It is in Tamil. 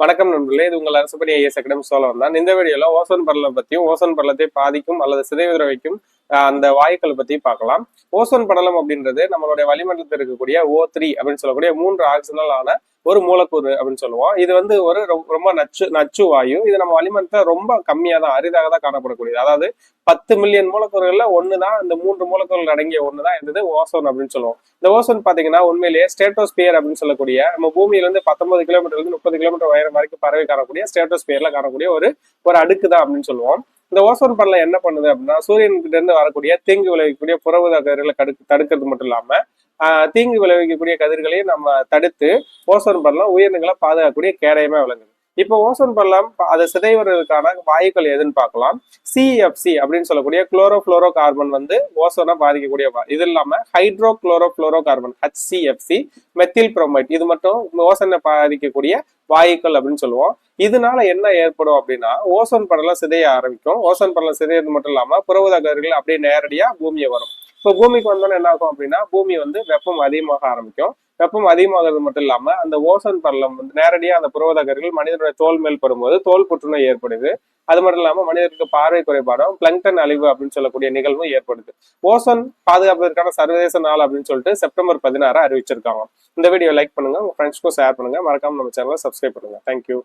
வணக்கம் நண்பர்களே இது உங்கள் அரசுப்படி ஐஎஸ் அகாடமி சோழம் தான். இந்த வீடியோல ஓசோன் படலம் பத்தியும் ஓசோன் பரலத்தை பாதிக்கும் அல்லது சிதைவிட வைக்கும் ஆஹ், அந்த வாயுக்களை பத்தி பார்க்கலாம். ஓசோன் படலம் அப்படின்றது நம்மளுடைய வளிமண்டலத்தில் இருக்கக்கூடிய ஓ த்ரீ அப்படின்னு சொல்லக்கூடிய மூன்று ஆக்சிஜனால் ஆன ஒரு மூலக்கூறு அப்படின்னு சொல்லுவோம். இது வந்து ஒரு ரொ- ரொம்ப நச்சு நச்சு வாயு. இது நம்ம வளிமண்டலத்துல ரொம்ப கம்மியாக தான் அரிதாக தான் காணப்படக்கூடியது. அதாவது பத்து மில்லியன் மூலக்கூறுகள்ல ஒன்று தான் இந்த மூன்று மூலக்கூறுகள் அடங்கிய ஒன்று தான் இருந்தது ஓசோன் அப்படின்னு சொல்லுவோம். இந்த ஓசோன் பார்த்தீங்கன்னா உண்மையிலேயே ஸ்டேட்டோஸ்பியர் அப்படின்னு சொல்லக்கூடிய நம்ம பூமியிலேருந்து பத்தொன்பது கிலோமீட்டர்லேருந்து முப்பது கிலோமீட்டர் உயரம் வரைக்கும் பறவை காணக்கூடிய ஸ்டேட்டோஸ்பியரில் காணக்கூடிய ஒரு ஒரு அடுக்கு தான் அப்படின்னு சொல்லுவோம். இந்த ஓசோன் படலம் என்ன பண்ணுது அப்படின்னா சூரியன்கிட்ட இருந்து வரக்கூடிய தீங்கு விளைவிக்கக்கூடிய புறவுத கதிர்களை தடுக்க தடுக்கிறது மட்டும் இல்லாம தீங்கு விளைவிக்கக்கூடிய கதிர்களையும் நம்ம தடுத்து ஓசோன் படலம் உயிரினங்களை பாதுகாக்கக்கூடிய கேடயமா விளங்குது. இப்போ ஓசோன் படலம் அதை சிதைவதற்கான வாயுக்கள் எதுன்னு பார்க்கலாம். சிஎஃப்சி அப்படின்னு சொல்லக்கூடிய குளோரோ ஃப்ளோரோ கார்பன் வந்து ஓசோனை பாதிக்கக்கூடிய இது இல்லாம hydro chloro fluoro carbon HCFC methyl bromide இது மட்டும் ஓசோனை பாதிக்கக்கூடிய வாயுக்கள் அப்படின்னு சொல்லுவோம். இதனால என்ன ஏற்படும் அப்படின்னா ஓசோன் படலம் சிதைய ஆரம்பிக்கும். ஓசோன் படலம் சிதையது மட்டும் இல்லாம புறவுத அப்படியே நேரடியா பூமியை வரும். இப்போ பூமிக்கு வந்தோன்னே என்ன ஆகும் அப்படின்னா பூமி வந்து வெப்பம் அதிகமாக ஆரம்பிக்கும். வெப்பம் அதிகமாகிறது மட்டும் இல்லாம அந்த ஓசோன் பரலம் வந்து நேரடியாக அந்த புறவதகர்கள் மனிதனுடைய தோல் மேல் படும்போது தோல் புற்றுநோய் ஏற்படுது. அது மட்டும் இல்லாம மனிதருக்கு பார்வை குறைபாடும் பிளங்டன் அழிவு அப்படின்னு சொல்லக்கூடிய நிகழ்வும் ஏற்படுது. ஓசோன் பாதுகாப்பதற்கான சர்வதேச நாள் அப்படின்னு சொல்லிட்டு செப்டம்பர் பதினாறு அறிவிச்சிருக்காங்க. இந்த வீடியோ லைக் பண்ணுங்க உங்க ஃப்ரெண்ட்ஸ்க்கும் ஷேர் பண்ணுங்க. மறக்காம நம்ம சேனலை சப்ஸ்கிரைப் பண்ணுங்க. தேங்க்யூ